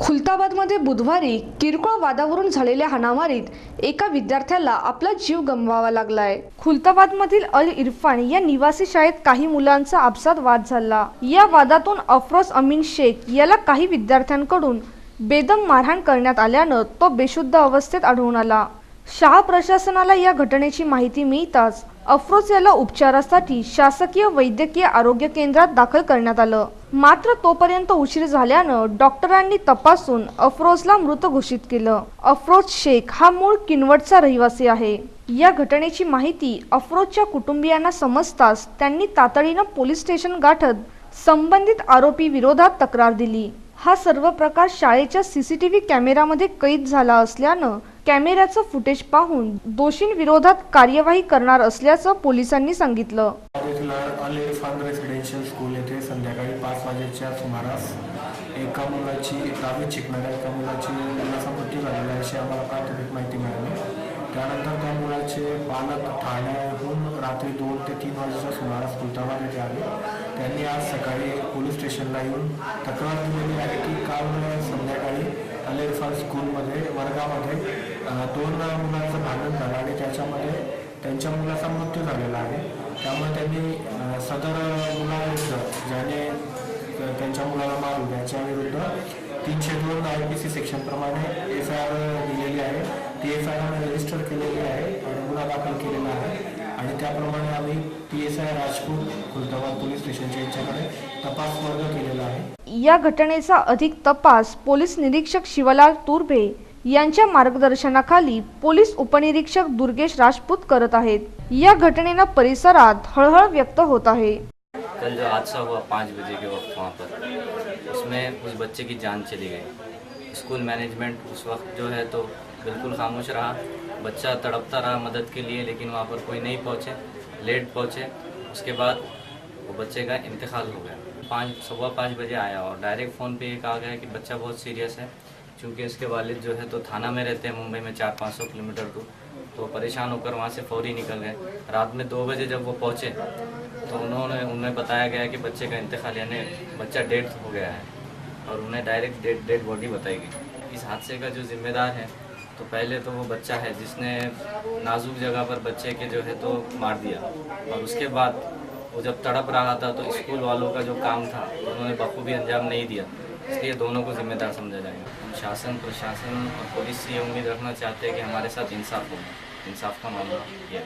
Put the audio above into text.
खुलताबादमध्ये बुधवारी किरकोळ वादावरून झालेल्या हाणामारीत एका विद्यार्थ्याला आपला जीव गमवावा लागलाय. खुलताबादमधील अल इरफान या निवासी शाळेत काही मुलांचा आपसात वाद झाला. या वादातून अफरोज अमीन शेख याला काही विद्यार्थ्यांकडून बेदम मारहाण करण्यात आल्यानं तो बेशुद्ध अवस्थेत आढळून आला. शाळा प्रशासनाला या घटनेची माहिती मिळताच अफरोज याला उपचारासाठी शासकीय वैद्यकीय आरोग्य केंद्रात दाखल करण्यात आलं. मात्र तोपर्यंत उशीर झाल्यानं डॉक्टरांनी तपासून अफरोजला मृत घोषित केलं. अफरोज शेख हा मूळ किनवटचा रहिवासी आहे. या घटनेची माहिती अफरोजच्या कुटुंबियांना समजताच त्यांनी तातडीनं पोलीस स्टेशन गाठत संबंधित आरोपी विरोधात तक्रार दिली. हा सर्व प्रकार शाळेच्या सीसीटीव्ही कॅमेरामध्ये कैद झाला असल्यानं कॅमेऱ्याचं फुटेज पाहून दोषींविरोधात कार्यवाही करणार असल्याचं पोलिसांनी सांगितलं. रेसिडेन्शियल स्कूल येथे संध्याकाळी पाच वाजेच्या सुमारास एका मुलाची दहावीत शिकणाऱ्या एका मुलाची मुलाचा मृत्यू झालेला अशी आम्हाला प्राथमिक माहिती मिळाली. त्यानंतर त्या मुलाचे पालक ठाण्याहून रात्री दोन ते तीन वाजेच्या सुमारास खुलताबाद येथे आले. त्यांनी आज सकाळी पोलीस स्टेशनला येऊन तक्रार दिलेली आहे की काल संध्याकाळी अलिरफान स्कूलमध्ये वर्गामध्ये दोन मुलांचं भांडण झालं आणि त्याच्यामध्ये त्यांच्या मुलाचा मृत्यू झालेला आहे. त्यामुळे त्यांनी सदर मुलाविरुद्ध ज्याने त्यांच्या मुलाला मारू त्याच्याविरुद्ध तीनशे दोन आय पी सी सेक्शनप्रमाणे एफ आय आर दिलेली आहे. ती एफ आय आर रजिस्टर केलेली आहे आणि गुन्हा दाखल केलेला आहे. आणि त्याप्रमाणे आम्ही P S I Rajput Khultabad police स्टेशनच्या यांच्याकडे तपास वर्ग केलेला आहे. या घटनेचा अधिक तपास पोलीस निरीक्षक शिवलाल तुर्भे यांच्या मार्गदर्शनाखाली पोलीस उपनिरीक्षक दुर्गेश राजपूत करत आहेत. या घटनेनं परिसरात हळहळ व्यक्त होत आहे. कल जो हादसा हुआ पाँच बजे के वक्त वहाँ पर उसमें उस बच्चे की जान चली गई। स्कूल मैनेजमेंट उस वक्त जो है तो बिल्कुल खामोश रहा। बच्चा तड़पता रहा मदद के लिए लेकिन वहाँ पर कोई नहीं पहुँचे लेट पहुँचे। उसके बाद वो बच्चे का इंतकाल हो गया। पाँच सुबह पाँच बजे आया और डायरेक्ट फ़ोन पे ये कहा गया कि बच्चा बहुत सीरियस है। क्योंकि इसके वालिद जो है तो थाना में रहते हैं, मुंबई में चार पाँच सौ किलोमीटर दूर। तो परेशान होकर वहाँ से फौरी निकल गए। रात में दो बजे जब वो पहुँचे तो उन्होंने, उन्हें बताया गया कि बच्चे का इंतकाल यानी बच्चा डेड हो गया है और उन्हें डायरेक्ट डेड डेड बॉडी बताई गई। इस हादसे का जो जिम्मेदार है तो पहले तो वो बच्चा है जिसने नाजुक जगह पर बच्चे के जो है तो मार दिया। और उसके बाद वो जब तड़प रहा था तो स्कूल वालों का जो काम था, उन्होंने बखूबी अंजाम नहीं दिया। इसलिए दोनों को जिम्मेदार समझा जाएगा। हम शासन प्रशासन और पुलिस से ये उम्मीद रखना चाहते हैं कि हमारे साथ इंसाफ हो। इंसाफ का मामला ये